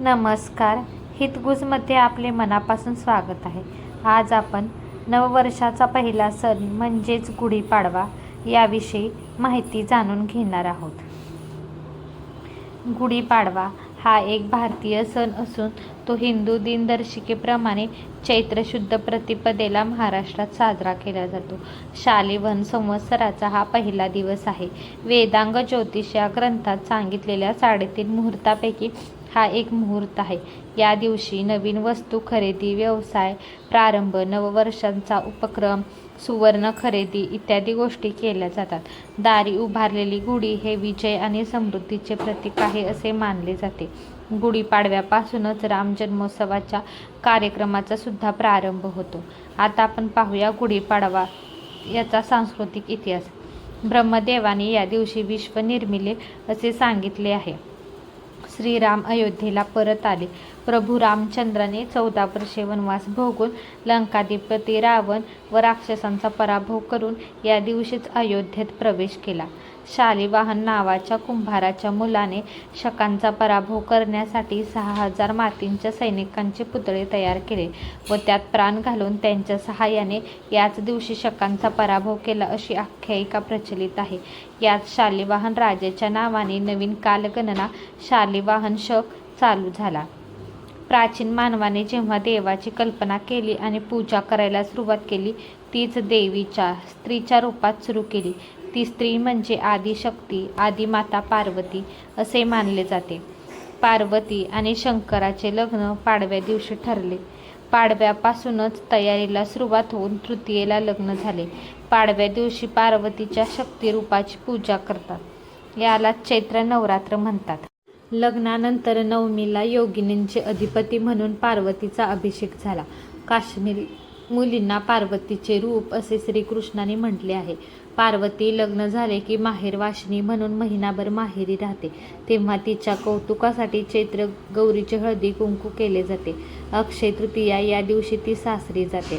नमस्कार. हितगुजमध्ये आपले मनापासून स्वागत आहे. आज आपण नववर्षाचा पहिला सण म्हणजेच गुढीपाडवा याविषयी माहिती जाणून घेणार आहोत. गुढीपाडवा हा एक भारतीय सण असून तो हिंदू दिनदर्शिकेप्रमाणे चैत्र शुद्ध प्रतिपदेला महाराष्ट्रात साजरा केला जातो. शालिवन संवत्सराचा हा पहिला दिवस आहे. वेदांग ज्योतिष या ग्रंथात सांगितलेल्या साडेतीन मुहूर्तापैकी हा एक मुहूर्त आहे. या दिवशी नवीन वस्तू खरेदी व्यवसाय प्रारंभ नववर्षांचा उपक्रम सुवर्ण खरेदी इत्यादी गोष्टी केल्या जातात. दारी उभारलेली गुढी हे विजय आणि समृद्धीचे प्रतीक आहे असे मानले जाते. गुढीपाडव्यापासूनच राम जन्मोत्सवाच्या कार्यक्रमाचा सुद्धा प्रारंभ होतो. आता आपण पाहूया गुढीपाडवा याचा सांस्कृतिक इतिहास. ब्रह्मदेवाने या दिवशी विश्व निर्मिले असे सांगितले आहे. श्रीराम अयोध्येला परत आले. प्रभू रामचंद्राने चौदा वर्षे वनवास भोगून लंकाधिपती रावण व राक्षसांचा पराभव करून या दिवशीच अयोध्येत प्रवेश केला. शालिवाहन नावाच्या कुंभाराच्या मुलाने शकांचा पराभव करण्यासाठी सहा हजार मातींच्या सैनिकांचे पुतळे तयार केले व त्यात प्राण घालून त्यांच्या सहाय्याने याच दिवशी शकांचा पराभव केला अशी आख्यायिका प्रचलित आहे. यात शालिवाहन राजाच्या नावाने नवीन कालगणना शालिवाहन शक चालू झाला. प्राचीन मानवाने जेव्हा देवाची कल्पना केली आणि पूजा करायला सुरुवात केली तीच देवीच्या स्त्रीच्या रूपात सुरू केली. ती स्त्री म्हणजे आदिशक्ती आदिमाता पार्वती असे मानले जाते. पार्वती आणि शंकराचे लग्न पाडव्या दिवशी ठरले. पाडव्यापासूनच तयारीला सुरुवात होऊन तृतीयेला लग्न झाले. पाडव्या दिवशी पार्वतीच्या शक्तिरूपाची पूजा करतात. याला चैत्र नवरात्र म्हणतात. लग्नानंतर नवमीला योगिनींचे अधिपती म्हणून पार्वतीचा अभिषेक झाला. काश्मीर मुलींना पार्वतीचे रूप असे श्रीकृष्णाने म्हटले आहे. पार्वती लग्न झाले की माहेर वाशिनी म्हणून महिनाभर माहेरी राहते. तेव्हा तिच्या कौतुकासाठी चैत्र गौरीचे हळदी कुंकू केले जाते. अक्षय तृतीया या दिवशी ती सासरी जाते.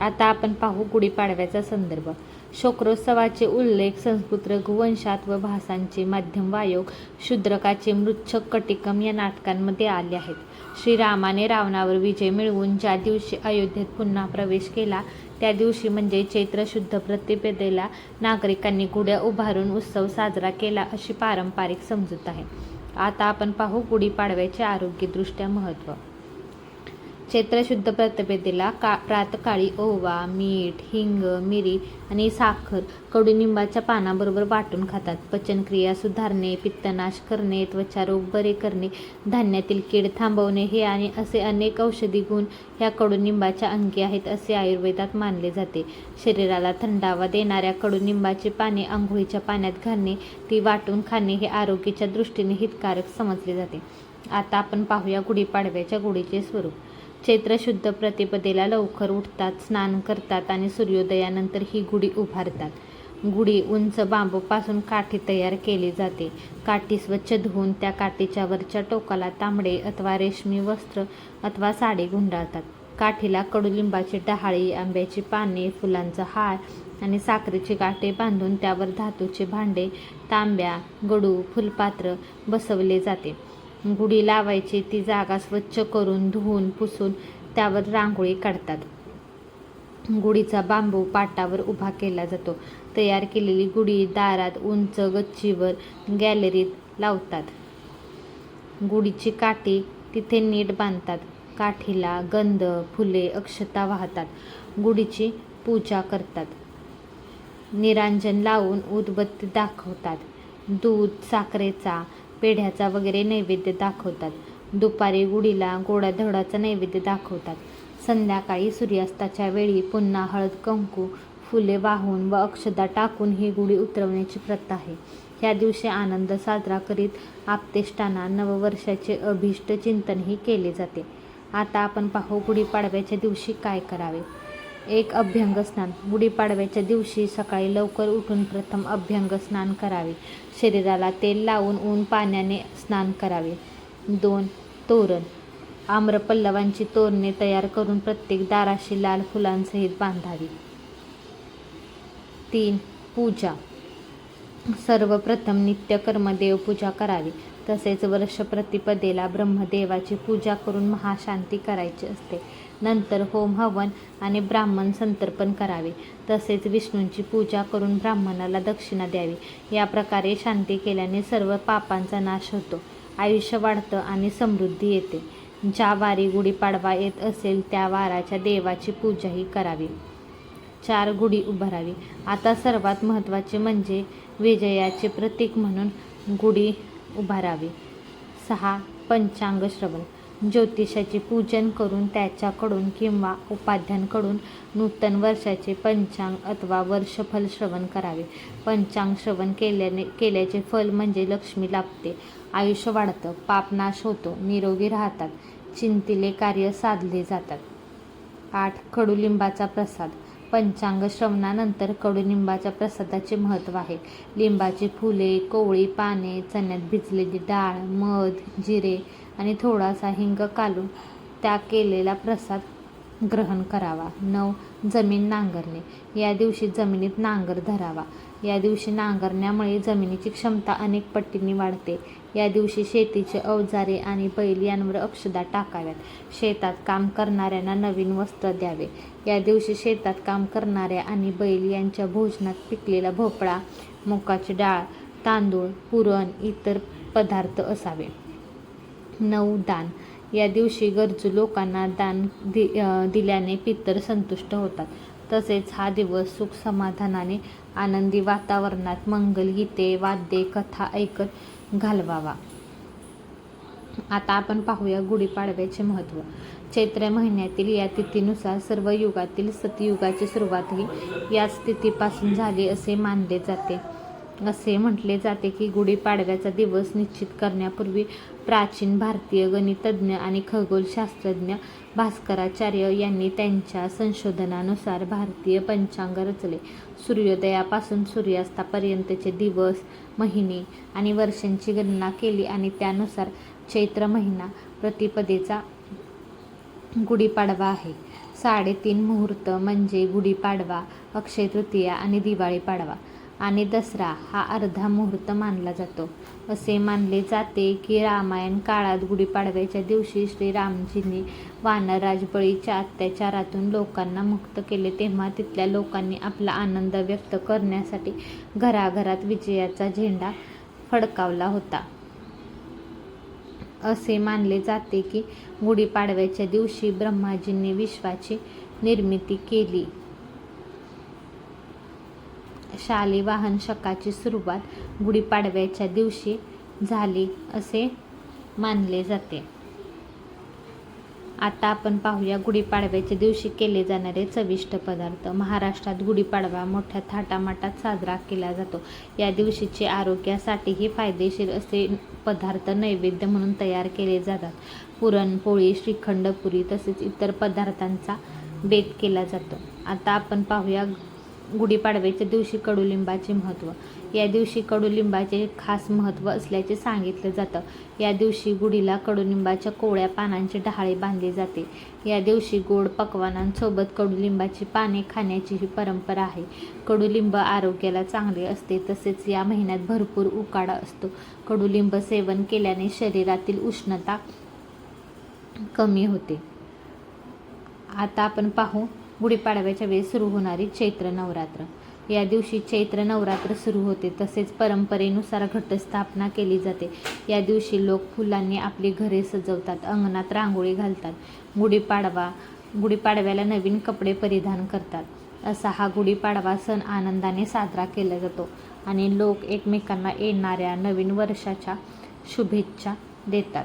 आता आपण पाहू गुढीपाडव्याचा संदर्भ. शोक्रोत्सवाचे उल्लेख संस्कृत रघुवंशात व भासांचे माध्यम वायोग शूद्रकाचे मृच्छक कटिकम या नाटकांमध्ये आले आहेत. श्रीरामाने रावणावर विजय मिळवून ज्या दिवशी अयोध्येत पुन्हा प्रवेश केला त्या दिवशी म्हणजे चैत्र शुद्ध प्रतिपदेला नागरिकांनी गुढ्या उभारून उत्सव साजरा केला अशी पारंपरिक समजूत आहे. आता आपण पाहू गुढीपाडव्याचे आरोग्यदृष्ट्या महत्त्व. चैत्र शुद्ध प्रतिपदेला का प्रातकाळी ओवा मीठ हिंग मिरी आणि साखर कडुनिंबाच्या पानाबरोबर वाटून खातात. पचनक्रिया सुधारणे पित्तनाश करणे त्वचारोग बरे करणे धान्यातील कीड थांबवणे हे आणि असे अनेक औषधी गुण ह्या कडुनिंबाच्या अंगी आहेत असे आयुर्वेदात मानले जाते. शरीराला थंडावा देणाऱ्या कडुनिंबाची पाने आंघोळीच्या पाण्यात घालणे ती वाटून खाणे हे आरोग्याच्या दृष्टीने हितकारक समजले जाते. आता आपण पाहूया गुढीपाडव्याच्या गुढीचे स्वरूप. चैत्र शुद्ध प्रतिपदेला लवकर उठतात स्नान करतात आणि सूर्योदयानंतर ही गुढी उभारतात. गुढी उंच बांबूपासून काठी तयार केली जाते. काठी स्वच्छ धुवून त्या काठीच्या वरच्या टोकाला तांबडे अथवा रेशमी वस्त्र अथवा साडी गुंडाळतात. काठीला कडुलिंबाची डहाळी आंब्याची पाने फुलांचा हार आणि साखरेची गाठे बांधून त्यावर धातूचे भांडे तांब्या गडू फुलपात्र बसवले जाते. गुढी लावायची ती जागा स्वच्छ करून धुवून पुसून त्यावर रांगोळी काढतात. गुढीचा बांबू पाटावर उभा केला जातो. तयार केलेली गुढी दारात उंच गच्चीवर गॅलरीत लावतात. गुढीची काठी तिथे नीट बांधतात. काठीला गंध फुले अक्षता वाहतात. गुढीची पूजा करतात. निरांजन लावून उदबत्ती दाखवतात. दूध साखरेचा पेढ्याचा वगैरे नैवेद्य दाखवतात. दुपारी गुढीला गोडाधोडाचा नैवेद्य दाखवतात. संध्याकाळी सूर्यास्ताच्या वेळी पुन्हा हळद कंकू फुले वाहून व अक्षदा टाकून ही गुढी उतरवण्याची प्रथा आहे. ह्या दिवशी आनंद साजरा करीत आपतेष्टांना नववर्षाचे अभिष्ट चिंतनही केले जाते. आता आपण पाहू गुढीपाडव्याच्या दिवशी काय करावे. एक अभ्यंग स्नान गुढीपाडव्याच्या दिवशी सकाळी लवकर उठून प्रथम अभ्यंग स्नान करावे. शरीराला तेल लावून ऊन पाण्याने स्नान करावे. दोन तोरण. आम्रपल्लवांची तोरणे तयार करून प्रत्येक दाराशी लाल फुलांसहित बांधावी. तीन पूजा. सर्वप्रथम नित्यकर्म देवपूजा करावी. तसेच वर्ष प्रतिपदेला ब्रह्मदेवाची पूजा करून महाशांती करायची असते. नंतर होम हवन आणि ब्राह्मण संतर्पण करावे. तसेच विष्णूंची पूजा करून ब्राह्मणाला दक्षिणा द्यावी. या प्रकारे शांती केल्याने सर्व पापांचा नाश होतो. आयुष्य वाढतं आणि समृद्धी येते. ज्या वारी गुढीपाडवा येत असेल त्या वाराच्या देवाची पूजाही करावी. चार गुढी उभारावी. आता सर्वात महत्त्वाचे म्हणजे विजयाचे प्रतीक म्हणून गुढी उभारावी. सहा पंचांग श्रवण. ज्योतिषाचे पूजन करून त्याच्याकडून किंवा उपाध्यांकडून नूतन वर्षाचे पंचांग अथवा वर्षफल श्रवण करावे. पंचांग श्रवण केल्याने केल्याचे फल म्हणजे लक्ष्मी लाभते. आयुष्य वाढतं पापनाश होतो निरोगी राहतात चिंतिले कार्य साधले जातात. आठ कडुलिंबाचा प्रसाद. पंचांग श्रवणानंतर कडुलिंबाच्या प्रसादाचे महत्त्व आहे. लिंबाची फुले कोवळी पाने चण्यात भिजलेली डाळ मध जिरे आणि थोडासा हिंग कालून त्या केलेला प्रसाद ग्रहण करावा. नऊ जमीन नांगरणे. या दिवशी जमिनीत नांगर धरावा. या दिवशी नांगरण्यामुळे जमिनीची क्षमता अनेक पटींनी वाढते. या दिवशी शेतीचे अवजारे आणि बैल यांवर अक्षदा टाकाव्यात. शेतात काम करणाऱ्यांना नवीन वस्त्र द्यावे. या दिवशी शेतात काम करणाऱ्या आणि बैल यांच्या भोजनात पिकलेला भोपळा मुकाची डाळ तांदूळ पुरण इतर पदार्थ असावे. नऊ दान. या दिवशी गरजू लोकांना दान दि दिल्याने पितर संतुष्ट होतात. तसेच हा दिवस सुख समाधानाने आनंदी वातावरणात मंगलगीते वाद्ये कथा ऐकत घालवावा. आता आपण पाहूया गुढीपाडव्याचे महत्त्व चैत्र महिन्यातील या तिथीनुसार सर्व युगातील सतयुगाची सुरुवातही याच तिथीपासून झाली असे मानले जाते. असे म्हटले जाते की गुढीपाडव्याचा दिवस निश्चित करण्यापूर्वी प्राचीन भारतीय गणितज्ञ आणि खगोलशास्त्रज्ञ भास्कराचार्य यांनी त्यांच्या संशोधनानुसार भारतीय पंचांग रचले. सूर्योदयापासून सूर्यास्तापर्यंतचे दिवस महिने आणि वर्षांची गणना केली आणि त्यानुसार चैत्र महिना प्रतिपदेचा गुढीपाडवा आहे. साडेतीन मुहूर्त म्हणजे गुढीपाडवा अक्षय तृतीया आणि दिवाळी पाडवा आणि दसरा हा अर्धा मुहूर्त मानला जातो. असे मानले जाते की रामायण काळात गुढीपाडव्याच्या दिवशी श्रीरामजींनी वानरराज बळीच्या अत्याचारातून लोकांना मुक्त केले. तेव्हा तिथल्या लोकांनी आपला आनंद व्यक्त करण्यासाठी घराघरात विजयाचा झेंडा फडकावला होता. असे मानले जाते की गुढीपाडव्याच्या दिवशी ब्रह्माजींनी विश्वाची निर्मिती केली. शालिवाहन शकाची सुरुवात गुढीपाडव्याच्या दिवशी झाली असे मानले जाते. आता आपण पाहूया गुढीपाडव्याच्या दिवशी केले जाणारे चविष्ट पदार्थ. महाराष्ट्रात गुढीपाडवा मोठ्या थाटामाटात साजरा केला जातो. या दिवशीचे आरोग्यासाठीही फायदेशीर असे पदार्थ नैवेद्य म्हणून तयार केले जातात. पुरणपोळी श्रीखंड पुरी तसेच इतर पदार्थांचा बेत केला जातो. आता आपण पाहूया गुढीपाडव्याच्या दिवशी कडुलिंबाचे महत्त्व या दिवशी कडुलिंबाचे खास महत्त्व असल्याचे सांगितलं जातं. या दिवशी गुढीला कडुलिंबाच्या कोवळ्या पानांचे डहाळे बांधले जाते. या दिवशी गोड पक्वानांसोबत कडुलिंबाची पाने खाण्याची ही परंपरा आहे. कडुलिंब आरोग्याला चांगले असते तसेच या महिन्यात भरपूर उकाडा असतो. कडुलिंब सेवन केल्याने शरीरातील उष्णता कमी होते. आता आपण पाहू गुढीपाडव्याच्या वेळी सुरू होणारी चैत्र नवरात्र. या दिवशी चैत्र नवरात्र सुरू होते तसेच परंपरेनुसार घटस्थापना केली जाते. या दिवशी लोक फुलांनी आपली घरे सजवतात अंगणात रांगोळी घालतात गुढीपाडवा गुढीपाडव्याला नवीन कपडे परिधान करतात. असा हा गुढीपाडवा सण आनंदाने साजरा केला जातो आणि लोक एकमेकांना येणाऱ्या नवीन वर्षाच्या शुभेच्छा देतात.